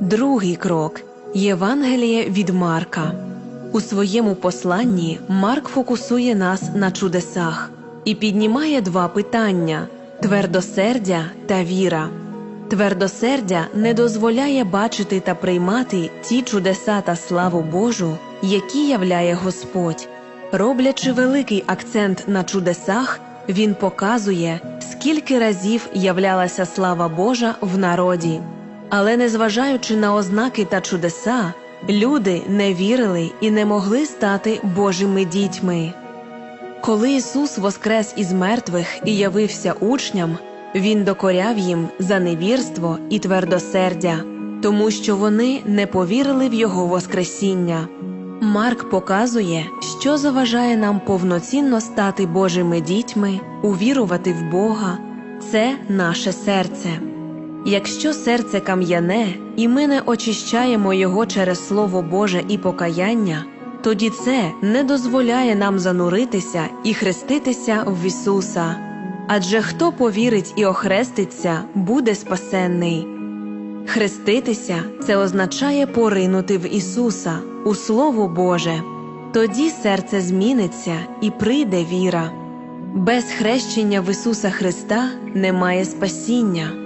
Другий крок Євангеліє від Марка. У своєму посланні Марк фокусує нас на чудесах і піднімає два питання твердосердя та віра. Твердосердя не дозволяє бачити та приймати ті чудеса та славу Божу, які являє Господь. Роблячи великий акцент на чудесах, він показує, скільки разів являлася слава Божа в народі. Але незважаючи на ознаки та чудеса, люди не вірили і не могли стати Божими дітьми. Коли Ісус воскрес із мертвих і явився учням, Він докоряв їм за невірство і твердосердя, тому що вони не повірили в Його Воскресіння. Марк показує, що заважає нам повноцінно стати Божими дітьми, увірувати в Бога це наше серце. Якщо серце кам'яне, і ми не очищаємо його через Слово Боже і покаяння, тоді це не дозволяє нам зануритися і хреститися в Ісуса. Адже хто повірить і охреститься, буде спасенний. Хреститися це означає поринути в Ісуса, у Слово Боже. Тоді серце зміниться і прийде віра. Без хрещення в Ісуса Христа немає спасіння.